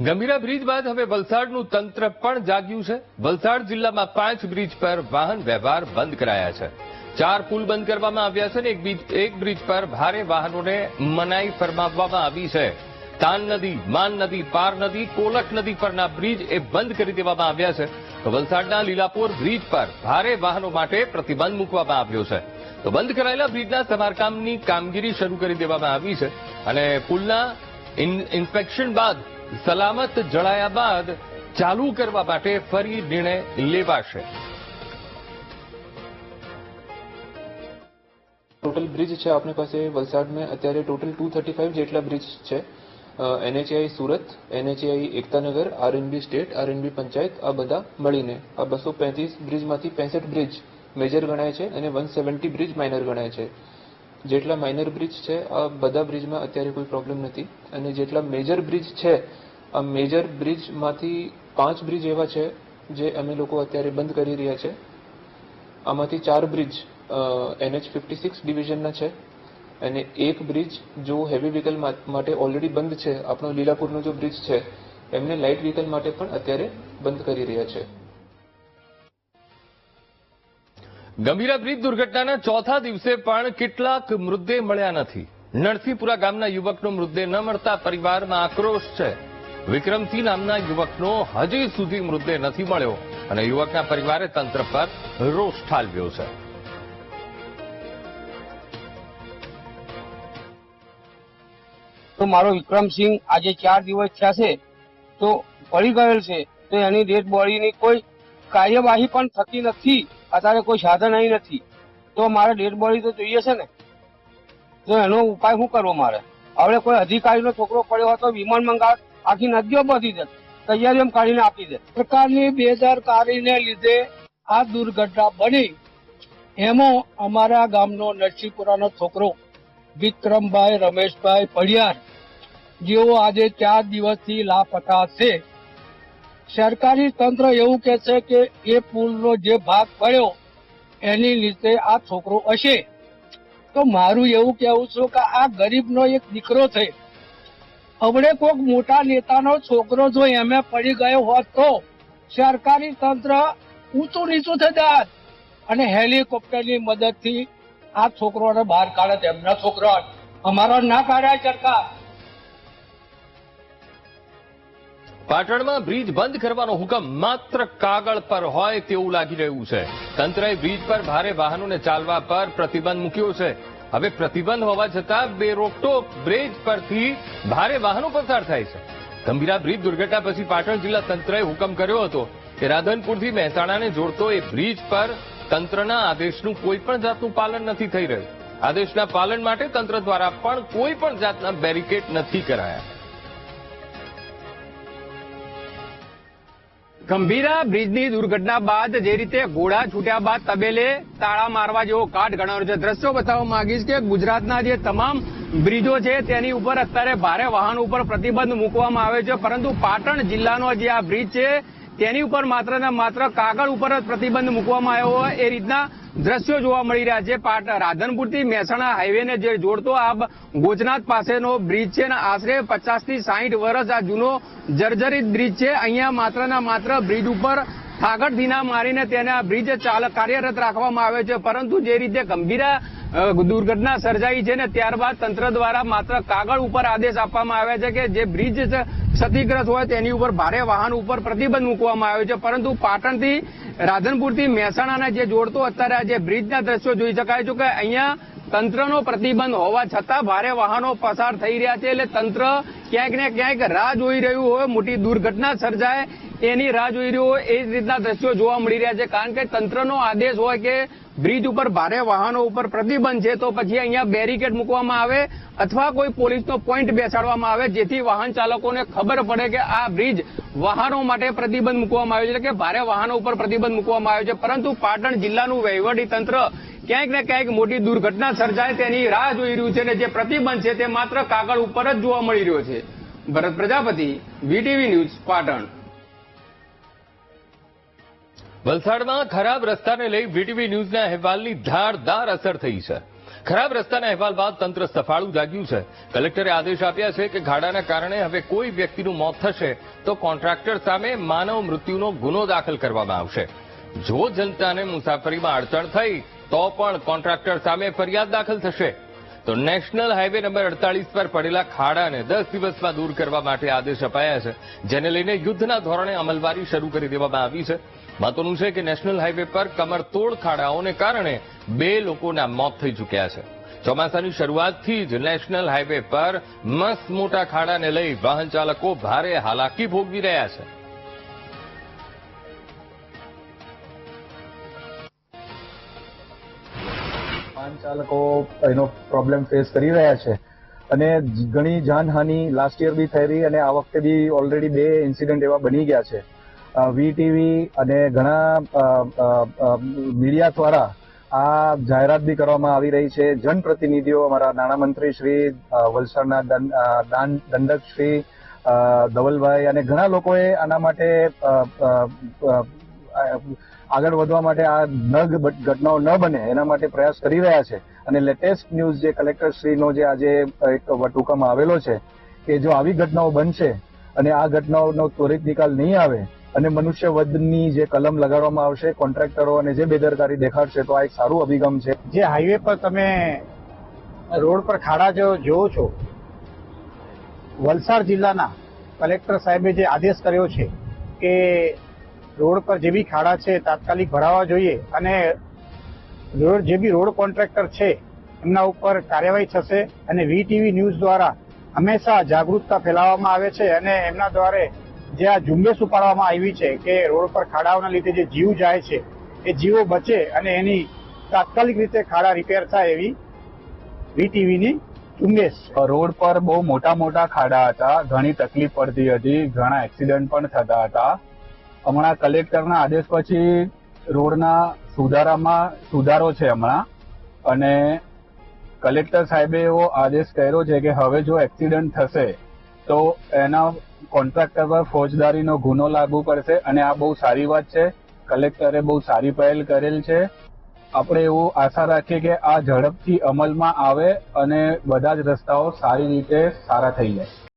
Gambhira bridge બાદ હવે વલસાડનું તંત્ર પણ જાગ્યું છે. વલસાડ જિલ્લામાં પાંચ બ્રિજ પર વાહન વ્યવહાર બંધ કરાયા છે. ચાર પુલ બંધ કરવામાં આવ્યા છે અને એક બ્રિજ પર ભારે વાહનોને મનાઈ ફરમાવવામાં આવી છે. તાન નદી, માન નદી, પાર નદી કોલક નદી પરના બ્રિજ એ બંધ કરી દેવામાં આવ્યા છે. તો વલસાડના લીલાપુર બ્રિજ પર ભારે વાહનો માટે પ્રતિબંધ મૂકવામાં આવ્યો છે. તો બંધ કરાયેલા બ્રિજના સમારકામની કામગીરી શરૂ કરી દેવામાં આવી છે. અને પુલના ઇન- ઇન્સ્પેક્શન બાદ સલામત જળાયા બાદ ચાલુ કરવા માટે ફરી નિર્ણય લેવાશે. ટોટલ બ્રિજ છે આપણી પાસે વલસાડમાં. અત્યારે ટોટલ ટુ થર્ટી ફાઇવ જેટલા બ્રિજ છે. NHI Surat NHI Ekta Nagar RNB state RNB panchayat, આ બધા મળીને આ બસો પેંત્રીસ બ્રિજમાંથી પેંસઠ બ્રિજ મેજર ગણાય છે અને વન સેવન્ટી બ્રિજ માઇનર ગણાય છે. જેટલા માઇનર બ્રિજ છે, આ બધા બ્રિજમાં અત્યારે કોઈ પ્રોબ્લેમ નથી. અને જેટલા મેજર બ્રિજ છે મેજર બ્રિજમાંથી પાંચ બ્રિજ એવા છે જે અમે લોકો અત્યારે બંધ કરી રહ્યા છે. આમાંથી ચાર બ્રિજ એનએચ ફિફ્ટી સિક્સ ડિવિઝનના છે અને એક બ્રિજ જો હેવી વ્હીકલ માટે ઓલરેડી બંધ છે, આપણો લીલાપુરનો જો બ્રિજ છે, એમને લાઇટ વ્હીકલ માટે પણ અત્યારે બંધ કરી રહ્યા છે. ગંભીરા બ્રિજ દુર્ઘટનાના ચોથા દિવસે પણ કેટલાક મૃતદેહ મળ્યા નથી. નરસિંહપુરા ગામના યુવકનો મૃતદેહ ન મળતા પરિવારમાં આક્રોશ છે. વિક્રમસિંહ નામના યુવકનો હજી સુધી મૃતદેહ નથી મળ્યો અને યુવકના પરિવારે તંત્ર પર રોષ ઠાલવ્યો છે. તો મારો વિક્રમસિંહ આજે ચાર દિવસ થયા છે, તો પડી ગયેલ છે, તો એની ડેડ બોડીની કોઈ કાર્યવાહી પણ થતી નથી, અત્યારે કોઈ સાધન અહીં નથી. તો મારે ડેડ બોડી તો જોઈએ છે ને? તો એનો ઉપાય શું કરવો મારે? હવે કોઈ અધિકારીનો છોકરો પડ્યો હોય તો વિમાન મંગાવ આખી નદીઓ બધી દે તૈયારીઓ કાઢીને આપી દે. સરકારની બેદરકારીને લીધે આ દુર્ઘટના બની. એમાં અમારા ગામનો નરસિંહપુરાનો છોકરો વિક્રમભાઈ રમેશભાઈ પડિયાર, જેઓ આજે ચાર દિવસથી લાપતા છે. સરકારી તંત્ર એવું કે છે કે એ પુલનો જે ભાગ પડ્યો, એની લીધે આ છોકરો હશે. તો મારું એવું કહેવું છું કે આ ગરીબનો એક દીકરો છે. હવડે કોઈક મોટા નેતાનો છોકરો જો એમે પડી ગયો હોત તો સરકારી તંત્ર ઊંચું નીચું થઈ જાત. અને હેલિકોપ્ટરની મદદથી આ છોકરોને બહાર કાઢે તેમના છોકરા અમારો ના કાઢ્યા સરકાર. પાટણમાં બ્રિજ બંધ કરવાનો હુકમ માત્ર કાગળ પર હોય તેવું લાગી રહ્યું છે. તંત્રએ બ્રિજ પર ભારે વાહનોને ચાલવા પર પ્રતિબંધ મૂક્યો છે. હવે પ્રતિબંધ હોવા છતાં બે રોકટોક બ્રિજ પરથી ભારે વાહનો પસાર થાય છે. ગંભીરા બ્રિજ દુર્ઘટના પછી પાટણ જિલ્લા તંત્રએ હુકમ કર્યો હતો કે રાધનપુરથી મહેસાણાને જોડતો એ બ્રિજ પર તંત્રના આદેશનું કોઈ પણ જાતનું પાલન નથી થઈ રહ્યું. આદેશના પાલન માટે તંત્ર દ્વારા પણ કોઈ પણ જાતના બેરિકેડ નથી કરાયા. ગંભીરા બ્રિજની દુર્ઘટના બાદ જે રીતે ઘોડા છૂટ્યા બાદ તબેલે તાળા મારવા જેવો કાટ ગણાવ્યો છે. દ્રશ્યો બતાવવા માંગીશ કે ગુજરાતના જે તમામ બ્રિજો છે તેની ઉપર અત્યારે ભારે વાહન ઉપર પ્રતિબંધ મૂકવામાં આવે છે. પરંતુ પાટણ જિલ્લાનો જે આ બ્રિજ છે તેની ઉપર માત્ર ને માત્ર કાગળ ઉપર જ પ્રતિબંધ મૂકવામાં આવ્યો હોય એ રીતના દ્રશ્યો જોવા મળી રહ્યા છે. રાધનપુરથી મહેસાણા હાઈવેને જે જોડતો આ ગોજનાથ પાસેનો બ્રિજ છે ને આશરે પચાસથી સાહીઠ વર્ષ આ જૂનો જર્જરિત બ્રિજ છે. અહીંયા માત્ર ને માત્ર બ્રિજ ઉપર થાગડ ધીના મારીને તેને આ બ્રિજ ચાલ કાર્યરત રાખવામાં આવે છે. પરંતુ જે રીતે ગંભીરા દુર્ઘટના સર્જાઈ છે ને ત્યારબાદ તંત્ર દ્વારા માત્ર કાગળ ઉપર આદેશ આપવામાં આવ્યા છે કે જે બ્રિજ ક્ષતિગ્રસ્ત હોય તેની ઉપર ભારે વાહન ઉપર પ્રતિબંધ મૂકવામાં આવ્યો છે. પરંતુ પાટણથી રાધનપુરથી મહેસાણાના જે જોડતો અત્યારે જે બ્રિજના દ્રશ્યો જોઈ શકાય છે કે અહીંયા તંત્રનો પ્રતિબંધ હોવા છતાં ભારે વાહનો પસાર થઈ રહ્યા છે. એટલે તંત્ર ક્યાંક ને ક્યાંક રાહ જોઈ રહ્યું હોય. મોટી દુર્ઘટના સર્જાય એની રાહ જોઈ રહ્યું હોય એ જ રીતના દ્રશ્યો જોવા મળી રહ્યા છે. કારણ કે તંત્રનો આદેશ હોય કે બ્રિજ ઉપર ભારે વાહનો ઉપર પ્રતિબંધ છે, તો પછી અહીંયા બેરિકેડ મૂકવામાં આવે અથવા કોઈ પોલીસનો પોઈન્ટ બેસાડવામાં આવે, જેથી વાહન ચાલકોને ખબર પડે કે આ બ્રિજ વાહનો માટે પ્રતિબંધ મૂકવામાં આવ્યો છે કે ભારે વાહનો ઉપર પ્રતિબંધ મૂકવામાં આવ્યો છે. પરંતુ પાટણ જિલ્લાનું વહીવટી તંત્ર ક્યાંક ને ક્યાંક મોટી દુર્ઘટના સર્જાય તેની રાહ જોઈ રહ્યું છે અને જે પ્રતિબંધ છે તે માત્ર કાગળ ઉપર જ જોવા મળી રહ્યો છે. Bharat Prajapati, VTV news, Patan. વલસાડમાં ખરાબ રસ્તાને લઈ વીટીવી ન્યૂઝના અહેવાલની ધારદાર અસર થઈ છે. ખરાબ રસ્તાના અહેવાલ બાદ તંત્ર સફાળું જાગ્યું છે. કલેક્ટરે આદેશ આપ્યા છે કે ખાડાના કારણે હવે કોઈ વ્યક્તિનું મોત થશે તો કોન્ટ્રાક્ટર સામે માનવ મૃત્યુનો ગુનો દાખલ કરવામાં આવશે. જો જનતાને મુસાફરીમાં અડચણ થઈ, તો પણ કોન્ટ્રાક્ટર સામે ફરિયાદ દાખલ થશે. તો નેશનલ હાઈવે નંબર અડતાલીસ પર પડેલા ખાડાને દસ દિવસમાં દૂર કરવા માટે આદેશ અપાયા છે, જેને લઈને યુદ્ધના ધોરણે અમલવારી શરૂ કરી દેવામાં આવી છે. મહત્વનું છે કે નેશનલ હાઈવે પર કમરતોડ ખાડાઓને કારણે બે લોકોના મોત થઈ ચૂક્યા છે. ચોમાસાની શરૂઆતથી જ નેશનલ હાઈવે પર મસ્ત મોટા ખાડાને લઈ વાહન ચાલકો ભારે હાલાકી ભોગવી રહ્યા છે. વાહન ચાલકો એનો પ્રોબ્લેમ ફેસ કરી રહ્યા છે અને ઘણી જાનહાનિ લાસ્ટ યર બી થઈ રહી અને આ વખતે બી ઓલરેડી બે ઇન્સિડન્ટ એવા બની ગયા છે. વીટીવી અને ઘણા મીડિયા દ્વારા આ જાહેરાત બી કરવામાં આવી રહી છે. જનપ્રતિનિધિઓ અમારા નાણામંત્રી શ્રી વલસાડના દંડક શ્રી ધવલભાઈ અને ઘણા લોકોએ આના માટે આગળ વધવા માટે આ નગ ઘટનાઓ ન બને એના માટે પ્રયાસ કરી રહ્યા છે. અને લેટેસ્ટ ન્યૂઝ જે કલેક્ટર શ્રીનો જે આજે એક વટહુકમ આવેલો છે કે જો આવી ઘટનાઓ બનશે અને આ ઘટનાઓનો ત્વરિત નિકાલ નહીં આવે અને મનુષ્ય વધની જે કલમ લગાડવામાં આવશે, કોન્ટ્રાક્ટરો અને જે બેદરકારી દેખાડશે, તો આ એક સારું અભિગમ છે. જે હાઈવે પર તમે રોડ પર ખાડા જો જોવો છો, વલસાડ જિલ્લાના કલેક્ટર સાહેબે જે આદેશ કર્યો છે કે રોડ પર જે બી ખાડા છે, તાત્કાલિક ભરાવા જોઈએ અને રોડ જે બી રોડ કોન્ટ્રાક્ટર છે, એમના ઉપર કાર્યવાહી થશે અને વીટીવી ન્યૂઝ દ્વારા હંમેશા જાગૃતતા ફેલાવવામાં આવે છે અને એમના દ્વારા જે આ ઝુંબેશ ઉપાડવામાં આવી છે કે રોડ પર ખાડાઓના લીધે જે જીવ જાય છે, એ જીવો બચે અને એની તાત્કાલિક રીતે ખાડા રિપેર થાય એવી વીટીવીની ઝુંબેશ રોડ પર બહુ મોટા મોટા ખાડા હતા, ઘણી તકલીફ પડતી હતી, ઘણા એક્સિડન્ટ પણ થતા હતા. હમણાં કલેક્ટરના આદેશ પછી રોડના સુધારામાં સુધારો છે હમણાં. અને કલેક્ટર સાહેબે એવો આદેશ કર્યો છે કે હવે જો એક્સિડન્ટ થશે તો એના કોન્ટ્રાક્ટર પર ફોજદારીનો ગુનો લાગુ પડશે અને આ બહુ સારી વાત છે. કલેક્ટરે બહુ સારી પહેલ કરેલ છે. આપણે એવું આશા રાખીએ કે આ ઝડપથી અમલમાં આવે અને બધા જ રસ્તાઓ સારી રીતે સારા થઈ જાય.